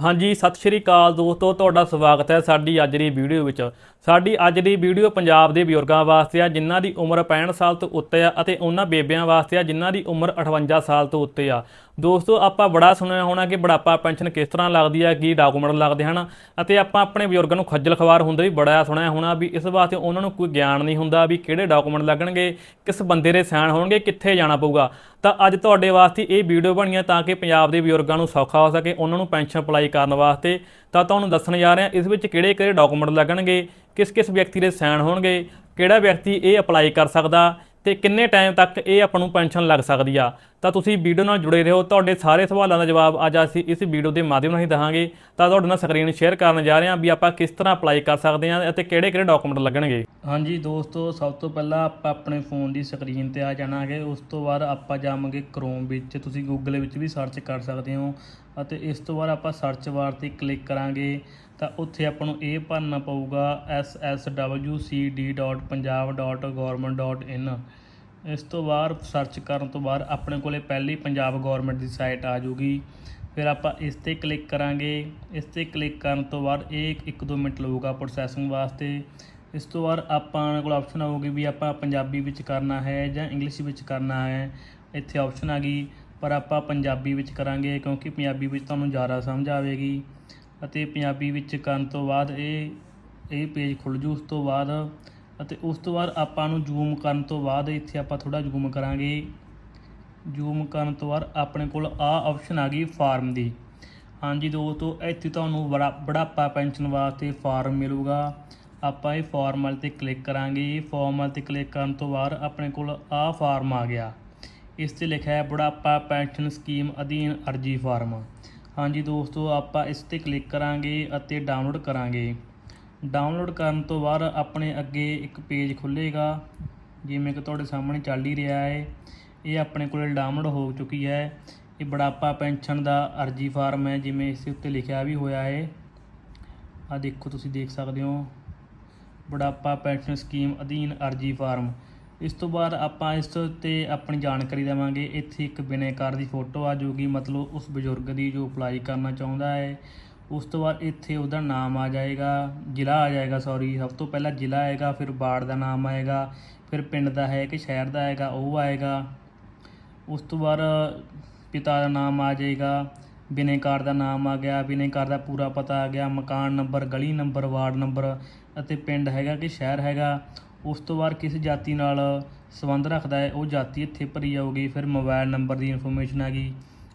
ਹਾਂਜੀ, ਸਤਿ ਸ਼੍ਰੀ ਅਕਾਲ ਦੋਸਤੋ, ਤੁਹਾਡਾ ਸਵਾਗਤ ਹੈ ਸਾਡੀ ਅੱਜ ਦੀ ਵੀਡੀਓ ਵਿੱਚ। ਸਾਡੀ ਅੱਜ ਦੀ ਵੀਡੀਓ ਪੰਜਾਬ ਦੇ ਬਜ਼ੁਰਗਾਂ ਵਾਸਤੇ ਆ, ਜਿਨ੍ਹਾਂ ਦੀ ਉਮਰ 65 ਸਾਲ ਤੋਂ ਉੱਤੇ ਆ ਅਤੇ ਉਹਨਾਂ ਬੇਬਿਆਂ ਵਾਸਤੇ ਆ, ਜਿਨ੍ਹਾਂ ਦੀ ਉਮਰ 58 ਸਾਲ ਤੋਂ ਉੱਤੇ ਆ। ਦੋਸਤੋ, ਆਪਾਂ ਬੜਾ ਸੁਣਿਆ ਹੋਣਾ ਕਿ ਬੁਢਾਪਾ ਪੈਨਸ਼ਨ ਕਿਸ ਤਰ੍ਹਾਂ ਲੱਗਦੀ ਆ, ਕੀ ਡਾਕੂਮੈਂਟ ਲੱਗਦੇ ਹਨ, ਅਤੇ ਆਪਾਂ ਆਪਣੇ ਬਜ਼ੁਰਗਾਂ ਨੂੰ ਖੱਜਲ ਖਵਾਰ ਹੁੰਦੇ ਵੀ ਬੜਾ ਸੁਣਿਆ ਹੋਣਾ ਵੀ ਇਸ ਵਾਸਤੇ ਉਹਨਾਂ ਨੂੰ ਕੋਈ ਗਿਆਨ ਨਹੀਂ ਹੁੰਦਾ ਵੀ ਕਿਹੜੇ ਡਾਕੂਮੈਂਟ ਲੱਗਣਗੇ, ਕਿਸ ਬੰਦੇ ਦੇ ਸਾਈਨ ਹੋਣਗੇ, ਕਿੱਥੇ ਜਾਣਾ ਪਊਗਾ। ਤਾਂ ਅੱਜ ਤੁਹਾਡੇ ਵਾਸਤੇ ਇਹ ਵੀਡੀਓ ਬਣੀ ਹੈ ਤਾਂ ਕਿ ਪੰਜਾਬ ਦੇ ਬਜ਼ੁਰਗਾਂ ਨੂੰ ਸੌਖਾ ਹੋ ਸਕੇ, ਉਹਨਾਂ ਨੂੰ ਪੈਨਸ਼ਨ ਅਪਲਾਈ ਕਰਨ ਵਾਸਤੇ। ਤਾਂ ਤੁਹਾਨੂੰ ਦੱਸਣ ਜਾ ਰਹੇ ਹਾਂ ਇਸ ਵਿੱਚ ਕਿਹੜੇ ਕਿਹੜੇ ਡਾਕੂਮੈਂਟ ਲੱਗਣਗੇ, ਕਿਸ ਕਿਸ ਵਿਅਕਤੀ ਦੇ ਸਾਈਨ ਹੋਣਗੇ, ਕਿਹੜਾ ਵਿਅਕਤੀ ਇਹ ਅਪਲਾਈ ਕਰ ਸਕਦਾ ਤੇ ਕਿੰਨੇ ਟਾਈਮ ਤੱਕ ਇਹ ਆਪਾਂ ਨੂੰ ਪੈਨਸ਼ਨ ਲੱਗ ਸਕਦੀ ਆ? ਤਾਂ ਤੁਸੀਂ ਵੀਡੀਓ ਨਾਲ ਜੁੜੇ ਰਹੋ। ਤੁਹਾਡੇ ਸਾਰੇ ਸਵਾਲਾਂ ਦਾ ਜਵਾਬ ਅੱਜ ਅਸੀਂ ਇਸ ਵੀਡੀਓ ਦੇ ਮਾਧਿਅਮ ਰਾਹੀਂ ਦਹਾਂਗੇ ਤਾਂ ਤੁਹਾਡੇ ਨਾਲ ਸਕਰੀਨ ਸ਼ੇਅਰ ਕਰਨ ਜਾ ਰਹੇ ਹਾਂ ਵੀ ਆਪਾਂ ਕਿਸ ਤਰ੍ਹਾਂ ਅਪਲਾਈ ਕਰ ਸਕਦੇ ਹਾਂ ਅਤੇ ਕਿਹੜੇ ਕਿਹੜੇ ਡਾਕੂਮੈਂਟ ਲੱਗਣਗੇ। ਹਾਂਜੀ ਦੋਸਤੋ, ਸਭ ਤੋਂ ਪਹਿਲਾਂ ਆਪਾਂ ਆਪਣੇ ਫੋਨ ਦੀ ਸਕਰੀਨ ਤੇ ਆ ਜਾਣਾਂਗੇ। ਉਸ ਤੋਂ ਬਾਅਦ ਆਪਾਂ ਜਾਵਾਂਗੇ ਕ੍ਰੋਮ ਵਿੱਚ। ਤੁਸੀਂ ਗੂਗਲ ਵਿੱਚ ਵੀ ਸਰਚ ਕਰ ਸਕਦੇ ਹੋ ਅਤੇ ਇਸ ਤੋਂ ਬਾਅਦ ਆਪਾਂ ਸਰਚ ਬਾਰ ਤੇ ਕਲਿੱਕ ਕਰਾਂਗੇ। ਤਾਂ ਉੱਥੇ ਆਪਾਂ ਨੂੰ ਇਹ ਭਰਨਾ ਪਊਗਾ sswc.punjab.government.in ਇਸ ਤੋਂ ਬਾਅਦ ਸਰਚ ਕਰਨ ਤੋਂ ਬਾਅਦ ਆਪਣੇ ਕੋਲੇ ਪਹਿਲੀ ਪੰਜਾਬ ਗਵਰਨਮੈਂਟ ਦੀ ਸਾਈਟ ਆ ਜੂਗੀ ਫਿਰ ਆਪਾਂ ਇਸ ਤੇ ਕਲਿੱਕ ਕਰਾਂਗੇ। ਇਸ ਤੇ ਕਲਿੱਕ ਕਰਨ ਤੋਂ ਬਾਅਦ ਇਹ 1-2 ਮਿੰਟ ਲਊਗਾ ਪ੍ਰੋਸੈਸਿੰਗ ਵਾਸਤੇ। ਇਸ ਤੋਂ ਬਾਅਦ ਆਪਾਂ ਕੋਲ ਆਪਸ਼ਨ ਆਊਗੀ ਵੀ ਆਪਾਂ ਪੰਜਾਬੀ ਵਿੱਚ ਕਰਨਾ ਹੈ ਜਾਂ ਇੰਗਲਿਸ਼ ਵਿੱਚ ਕਰਨਾ ਹੈ। ਇੱਥੇ ਆਪਸ਼ਨ ਆ ਗਈ। ਪਰ ਆਪਾਂ ਪੰਜਾਬੀ ਵਿੱਚ ਕਰਾਂਗੇ ਕਿਉਂਕਿ ਪੰਜਾਬੀ ਵਿੱਚ ਤੁਹਾਨੂੰ ਜ਼ਿਆਦਾ ਸਮਝ ਆਵੇਗੀ। ਅਤੇ ਪੰਜਾਬੀ ਵਿੱਚ ਕਰਨ ਤੋਂ ਬਾਅਦ ਇਹ ਇਹ ਪੇਜ ਖੁੱਲ ਜੂ। ਉਸ ਤੋਂ ਬਾਅਦ ਅਤੇ ਉਸ ਤੋਂ ਬਾਅਦ ਆਪਾਂ ਨੂੰ ਜ਼ੂਮ ਕਰਨ ਤੋਂ ਬਾਅਦ ਇੱਥੇ ਆਪਾਂ ਥੋੜਾ ਜ਼ੂਮ ਕਰਾਂਗੇ। ਜ਼ੂਮ ਕਰਨ ਤੋਂ ਬਾਅਦ ਆਪਣੇ ਕੋਲ ਆ ਆਪਸ਼ਨ ਆ ਗਈ ਫਾਰਮ ਦੀ। ਹਾਂਜੀ ਦੋਸਤੋ, ਇੱਥੇ ਤੁਹਾਨੂੰ ਬੜਾ, ਬੁਢਾਪਾ ਪੈਨਸ਼ਨ ਵਾਸਤੇ ਫਾਰਮ ਮਿਲੂਗਾ। ਆਪਾਂ ਇਹ ਫਾਰਮ ਵਾਲੇ ਤੇ ਕਲਿੱਕ ਕਰਾਂਗੇ। ਫਾਰਮ ਵਾਲੇ ਤੇ ਕਲਿੱਕ ਕਰਨ ਤੋਂ ਬਾਅਦ ਆਪਣੇ ਕੋਲ ਆ ਫਾਰਮ ਆ ਗਿਆ। ਇਸ ਤੇ ਲਿਖਿਆ ਹੈ ਬੁਢਾਪਾ ਪੈਨਸ਼ਨ ਸਕੀਮ ਅਧੀਨ ਅਰਜੀ ਫਾਰਮ ਹਾਂਜੀ ਦੋਸਤੋ, ਆਪਾਂ ਇਸ ਤੇ ਕਲਿੱਕ ਕਰਾਂਗੇ ਅਤੇ ਡਾਊਨਲੋਡ ਕਰਾਂਗੇ। ਡਾਊਨਲੋਡ ਕਰਨ ਤੋਂ ਬਾਅਦ ਆਪਣੇ ਅੱਗੇ ਇੱਕ ਪੇਜ ਖੁੱਲੇਗਾ ਜਿਵੇਂ ਕਿ ਤੁਹਾਡੇ ਸਾਹਮਣੇ ਚੱਲ ਹੀ ਰਿਹਾ ਹੈ। ਇਹ ਆਪਣੇ ਕੋਲ ਡਾਊਨਲੋਡ ਹੋ ਚੁੱਕੀ ਹੈ। ਇਹ ਬੁਢਾਪਾ ਪੈਨਸ਼ਨ ਦਾ ਅਰਜੀ ਫਾਰਮ ਹੈ, ਜਿਵੇਂ ਇਸ ਉੱਤੇ ਲਿਖਿਆ ਵੀ ਹੋਇਆ ਹੈ। ਆ ਦੇਖੋ, ਤੁਸੀਂ ਦੇਖ ਸਕਦੇ ਹੋ। ਬੁਢਾਪਾ ਪੈਨਸ਼ਨ ਸਕੀਮ ਅਧੀਨ ਅਰਜੀ ਫਾਰਮ ਇਸ ਤੋਂ ਬਾਅਦ ਆਪਾਂ ਇਸ ਤੇ ਆਪਣੀ ਜਾਣਕਾਰੀ ਦੇਵਾਂਗੇ। ਇੱਥੇ ਇੱਕ ਬਿਨੇਕਾਰ ਦੀ ਫੋਟੋ ਆ ਜਾਊਗੀ ਮਤਲਬ ਉਸ ਬਜ਼ੁਰਗ ਦੀ ਜੋ ਅਪਲਾਈ ਕਰਨਾ ਚਾਹੁੰਦਾ ਹੈ। ਉਸ ਤੋਂ ਬਾਅਦ ਇੱਥੇ ਉਹਦਾ ਨਾਮ ਆ ਜਾਏਗਾ। ਜ਼ਿਲ੍ਹਾ ਆ ਜਾਏਗਾ ਸੌਰੀ ਸਭ ਤੋਂ ਪਹਿਲਾਂ ਜ਼ਿਲ੍ਹਾ ਆਏਗਾ, ਫਿਰ ਵਾਰਡ ਦਾ ਨਾਮ ਆਏਗਾ, ਫਿਰ ਪਿੰਡ ਦਾ ਹੈ ਕਿ ਸ਼ਹਿਰ ਦਾ ਆਏਗਾ, ਉਹ ਆਏਗਾ। ਉਸ ਤੋਂ ਬਾਅਦ ਪਿਤਾ ਦਾ ਨਾਮ ਆ ਜਾਏਗਾ। ਬਿਨੇਕਾਰ ਦਾ ਨਾਮ ਆ ਗਿਆ। ਬਿਨੇਕਾਰ ਦਾ ਪੂਰਾ ਪਤਾ ਆ ਗਿਆ। ਮਕਾਨ ਨੰਬਰ ਗਲੀ ਨੰਬਰ ਵਾਰਡ ਨੰਬਰ ਅਤੇ ਪਿੰਡ ਹੈਗਾ ਕਿ ਸ਼ਹਿਰ ਹੈਗਾ। ਉਸ ਤੋਂ ਬਾਅਦ ਕਿਸ ਜਾਤੀ ਨਾਲ ਸੰਬੰਧ ਰੱਖਦਾ ਹੈ, ਉਹ ਜਾਤੀ ਇੱਥੇ ਭਰੀ ਜਾਊਗੀ, ਫਿਰ ਮੋਬਾਈਲ ਨੰਬਰ ਦੀ ਇਨਫੋਰਮੇਸ਼ਨ ਆ ਗਈ।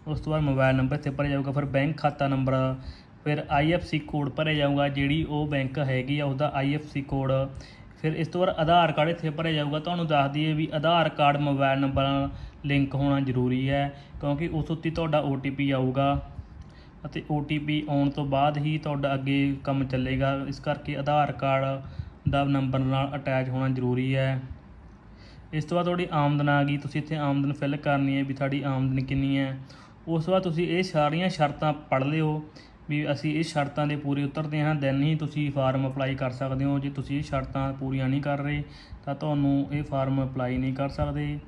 ਉਸ ਤੋਂ ਬਾਅਦ ਮੋਬਾਈਲ ਨੰਬਰ ਇੱਥੇ ਭਰਿਆ ਜਾਊਗਾ, ਫਿਰ ਬੈਂਕ ਖਾਤਾ ਨੰਬਰ ਫਿਰ ਆਈਐਫਸੀ ਕੋਡ ਭਰਿਆ ਜਾਊਗਾ, ਜਿਹੜੀ ਉਹ ਬੈਂਕ ਹੈਗੀ ਆ, ਉਹਦਾ ਆਈਐਫਸੀ ਕੋਡ ਫਿਰ ਇਸ ਤੋਂ ਬਾਅਦ ਆਧਾਰ ਕਾਰਡ ਇੱਥੇ ਭਰਿਆ ਜਾਊਗਾ। ਤੁਹਾਨੂੰ ਦੱਸ ਦਈਏ ਵੀ ਆਧਾਰ ਕਾਰਡ ਮੋਬਾਈਲ ਨੰਬਰ ਨਾਲ ਲਿੰਕ ਹੋਣਾ ਜ਼ਰੂਰੀ ਹੈ, ਕਿਉਂਕਿ ਉਸ ਉੱਤੇ ਤੁਹਾਡਾ OTP ਆਊਗਾ ਅਤੇ OTP ਆਉਣ ਤੋਂ ਬਾਅਦ ਹੀ ਤੁਹਾਡਾ ਅੱਗੇ ਕੰਮ ਚੱਲੇਗਾ। ਇਸ ਕਰਕੇ ਆਧਾਰ ਕਾਰਡ ਦਾ ਨੰਬਰ ਨਾਲ ਅਟੈਚ ਹੋਣਾ ਜ਼ਰੂਰੀ ਹੈ। ਇਸ ਤੋਂ ਬਾਅਦ ਤੁਹਾਡੀ ਆਮਦਨ ਆ ਗਈ। ਤੁਸੀਂ ਇੱਥੇ ਆਮਦਨ ਫਿਲ ਕਰਨੀ ਹੈ ਵੀ ਤੁਹਾਡੀ ਆਮਦਨ ਕਿੰਨੀ ਹੈ। ਉਸ ਤੋਂ ਬਾਅਦ ਤੁਸੀਂ ਇਹ ਸਾਰੀਆਂ ਸ਼ਰਤਾਂ ਪੜ੍ਹ ਲਿਓ ਵੀ ਅਸੀਂ ਇਹ ਸ਼ਰਤਾਂ ਦੇ ਪੂਰੇ ਉਤਰਦੇ ਹਾਂ। ਦੈਨ ਹੀ ਤੁਸੀਂ ਫਾਰਮ ਅਪਲਾਈ ਕਰ ਸਕਦੇ ਹੋ। ਜੇ ਤੁਸੀਂ ਇਹ ਸ਼ਰਤਾਂ ਪੂਰੀਆਂ ਨਹੀਂ ਕਰ ਰਹੇ, ਤਾਂ ਤੁਹਾਨੂੰ ਇਹ ਫਾਰਮ ਅਪਲਾਈ ਨਹੀਂ ਕਰ ਸਕਦੇ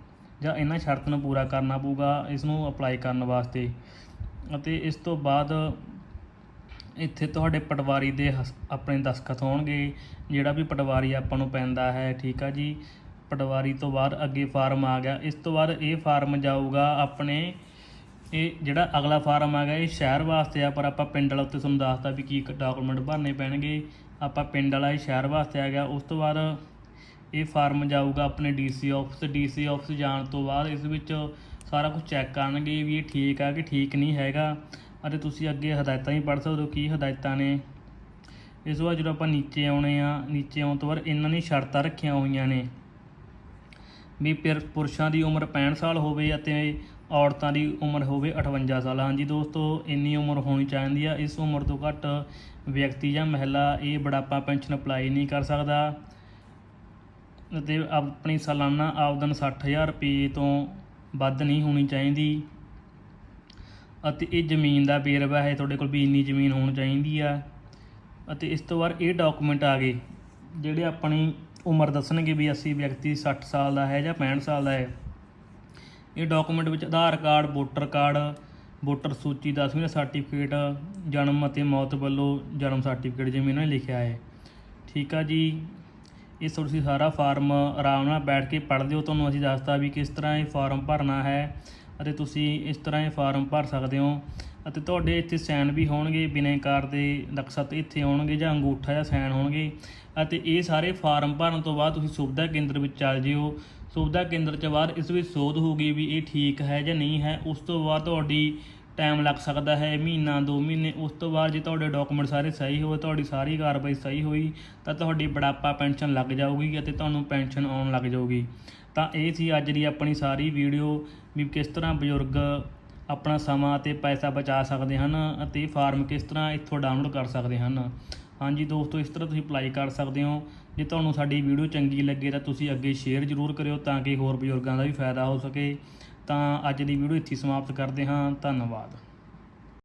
ਜਾਂ ਇਹਨਾਂ ਸ਼ਰਤਾਂ ਨੂੰ ਪੂਰਾ ਕਰਨਾ ਪਊਗਾ, ਇਸ ਨੂੰ ਅਪਲਾਈ ਕਰਨ ਵਾਸਤੇ। ਅਤੇ ਇਸ ਤੋਂ ਬਾਅਦ ਇੱਥੇ ਤੁਹਾਡੇ ਪਟਵਾਰੀ ਦੇ ਹਸ- ਆਪਣੇ ਦਸਖਤ ਹੋਣਗੇ। ਜਿਹੜਾ ਵੀ ਪਟਵਾਰੀ ਆਪਾਂ ਨੂੰ ਪੈਂਦਾ ਹੈ, ਠੀਕ ਆ ਜੀ? ਪਟਵਾਰੀ ਤੋਂ ਬਾਅਦ ਅੱਗੇ ਫਾਰਮ ਆ ਗਿਆ। ਇਸ ਤੋਂ ਬਾਅਦ ਇਹ ਫਾਰਮ ਜਾਊਗਾ ਆਪਣੇ, ਇਹ ਜਿਹੜਾ ਅਗਲਾ ਫਾਰਮ ਆ ਗਿਆ, ਇਹ ਸ਼ਹਿਰ ਵਾਸਤੇ ਆ, ਪਰ ਆਪਾਂ ਪਿੰਡ ਵਾਲਾ ਉੱਤੇ ਤੁਹਾਨੂੰ ਦੱਸਤਾ ਵੀ ਕੀ ਡਾਕੂਮੈਂਟ ਭਰਨੇ ਪੈਣਗੇ। ਆਪਾਂ ਪਿੰਡ ਵਾਲਾ ਇਹ ਸ਼ਹਿਰ ਵਾਸਤੇ ਆ ਗਿਆ। ਉਸ ਤੋਂ ਬਾਅਦ ਇਹ ਫਾਰਮ ਜਾਊਗਾ ਆਪਣੇ ਡੀਸੀ ਆਫਿਸ। ਡੀਸੀ ਆਫਿਸ ਜਾਣ ਤੋਂ ਬਾਅਦ ਇਸ ਵਿੱਚ ਸਾਰਾ ਕੁਝ ਚੈੱਕ ਕਰਨਗੇ ਵੀ ਇਹ ਠੀਕ ਆ ਕਿ ਠੀਕ ਨਹੀਂ ਹੈਗਾ। ਅਤੇ ਤੁਸੀਂ ਅੱਗੇ ਹਦਾਇਤਾਂ ਹੀ ਪੜ੍ਹ ਸਕਦੇ ਹੋ ਕੀ ਹਦਾਇਤਾਂ ਨੇ। ਇਸ ਤੋਂ ਬਾਅਦ ਜਦੋਂ ਆਪਾਂ ਨੀਚੇ ਆਉਣੇ ਆ, ਨੀਚੇ ਆਉਣ ਤੋਂ ਬਾਅਦ ਇਹਨਾਂ ਨੇ ਸ਼ਰਤਾਂ ਰੱਖੀਆਂ ਹੋਈਆਂ ਨੇ ਵੀ ਪਿਰ- ਪੁਰਸ਼ਾਂ ਦੀ ਉਮਰ 65 ਸਾਲ ਹੋਵੇ ਅਤੇ ਔਰਤਾਂ ਦੀ ਉਮਰ ਹੋਵੇ 58 ਸਾਲ। ਹਾਂਜੀ ਦੋਸਤੋ, ਇੰਨੀ ਉਮਰ ਹੋਣੀ ਚਾਹੀਦੀ ਆ। ਇਸ ਉਮਰ ਤੋਂ ਘੱਟ ਵਿਅਕਤੀ ਜਾਂ ਮਹਿਲਾ ਇਹ ਬੁਢਾਪਾ ਪੈਨਸ਼ਨ ਅਪਲਾਈ ਨਹੀਂ ਕਰ ਸਕਦਾ। ਅਤੇ ਆਪਣੀ ਸਾਲਾਨਾ ਆਮਦਨ 60000 ਰੁਪਏ ਤੋਂ ਵੱਧ ਨਹੀਂ ਹੋਣੀ ਚਾਹੀਦੀ। ਅਤੇ ਇਹ ਜ਼ਮੀਨ ਦਾ ਵੇਰਵਾ ਹੈ, ਤੁਹਾਡੇ ਕੋਲ ਵੀ ਇੰਨੀ ਜ਼ਮੀਨ ਹੋਣੀ ਚਾਹੀਦੀ ਆ। ਅਤੇ ਇਸ ਤੋਂ ਬਾਅਦ ਇਹ ਡਾਕੂਮੈਂਟ ਆ ਗਏ, ਜਿਹੜੇ ਆਪਣੀ ਉਮਰ ਦੱਸਣਗੇ ਵੀ ਅਸੀਂ ਵਿਅਕਤੀ 60 ਸਾਲ ਦਾ ਹੈ ਜਾਂ 65 ਸਾਲ ਦਾ ਹੈ। ਇਹ ਡਾਕੂਮੈਂਟ ਵਿੱਚ Aadhaar card, voter card, voter ਸੂਚੀ 10ਵੀਂ ਦਾ ਸਰਟੀਫਿਕੇਟ ਜਨਮ ਅਤੇ ਮੌਤ ਵੱਲੋਂ ਜਨਮ ਸਰਟੀਫਿਕੇਟ ਜਿਵੇਂ ਇਹਨਾਂ ਨੇ ਲਿਖਿਆ ਹੈ। ਠੀਕ ਆ ਜੀ? ਇਹ ਤੁਸੀਂ ਸਾਰਾ ਫਾਰਮ ਆਰਾਮ ਨਾਲ ਬੈਠ ਕੇ ਪੜ੍ਹ ਲਿਓ, ਤੁਹਾਨੂੰ ਅਸੀਂ ਦੱਸਤਾ ਵੀ ਕਿਸ ਤਰ੍ਹਾਂ ਇਹ ਫਾਰਮ ਭਰਨਾ ਹੈ। ਅਤੇ ਤੁਸੀਂ ਇਸ ਤਰ੍ਹਾਂ ਇਹ ਫਾਰਮ ਭਰ ਸਕਦੇ ਹੋ ਅਤੇ ਤੁਹਾਡੇ ਇੱਥੇ ਸਾਈਨ ਵੀ ਹੋਣਗੇ ਬਿਨੈਕਾਰ ਦੇ ਨਕਸ਼ਤ ਇੱਥੇ ਹੋਣਗੇ ਜਾਂ ਅੰਗੂਠਾ ਜਾਂ ਸਾਈਨ ਹੋਣਗੇ। ਅਤੇ ਇਹ ਸਾਰੇ ਫਾਰਮ ਭਰਨ ਤੋਂ ਬਾਅਦ ਤੁਸੀਂ ਸੁਵਿਧਾ ਕੇਂਦਰ ਵਿੱਚ ਚੱਲ ਜਿਓ। ਸੁਵਿਧਾ ਕੇਂਦਰ ਚ ਬਾਅਦ ਇਸ ਵਿੱਚ ਸੋਧ ਹੋਊਗੀ ਵੀ ਇਹ ਠੀਕ ਹੈ ਜਾਂ ਨਹੀਂ ਹੈ। ਉਸ ਤੋਂ ਬਾਅਦ ਤੁਹਾਡੀ ਟਾਈਮ ਲੱਗ ਸਕਦਾ ਹੈ, ਮਹੀਨਾ, ਦੋ ਮਹੀਨੇ, ਉਸ ਤੋਂ ਬਾਅਦ ਜੇ ਤੁਹਾਡੇ ਡਾਕੂਮੈਂਟ ਸਾਰੇ ਸਹੀ ਹੋਏ, ਤੁਹਾਡੀ ਸਾਰੀ ਕਾਰਵਾਈ ਸਹੀ ਹੋਈ, ਤਾਂ ਤੁਹਾਡੀ ਬੁਢਾਪਾ ਪੈਨਸ਼ਨ ਲੱਗ ਜਾਊਗੀ ਅਤੇ ਤੁਹਾਨੂੰ ਪੈਨਸ਼ਨ ਆਉਣ ਲੱਗ ਜਾਊਗੀ। ਤਾਂ ਇਹ ਸੀ ਅੱਜ ਦੀ ਆਪਣੀ ਸਾਰੀ ਵੀਡੀਓ ਵੀ ਕਿਸ ਤਰ੍ਹਾਂ ਬਜ਼ੁਰਗ ਆਪਣਾ ਸਮਾਂ ਅਤੇ ਪੈਸਾ ਬਚਾ ਸਕਦੇ ਹਨ ਅਤੇ ਫਾਰਮ ਕਿਸ ਤਰ੍ਹਾਂ ਇੱਥੋਂ ਡਾਊਨਲੋਡ ਕਰ ਸਕਦੇ ਹਨ। ਹਾਂਜੀ ਦੋਸਤੋ, ਇਸ ਤਰ੍ਹਾਂ ਤੁਸੀਂ ਅਪਲਾਈ ਕਰ ਸਕਦੇ ਹੋ। ਜੇ ਤੁਹਾਨੂੰ ਸਾਡੀ ਵੀਡੀਓ ਚੰਗੀ ਲੱਗੇ ਤਾਂ ਤੁਸੀਂ ਅੱਗੇ ਸ਼ੇਅਰ ਜ਼ਰੂਰ ਕਰਿਓ ਤਾਂ ਕਿ ਹੋਰ ਬਜ਼ੁਰਗਾਂ ਦਾ ਵੀ ਫਾਇਦਾ ਹੋ ਸਕੇ। ਤਾਂ ਅੱਜ ਦੀ ਵੀਡੀਓ ਇੱਥੇ ਸਮਾਪਤ ਕਰਦੇ ਹਾਂ। ਧੰਨਵਾਦ।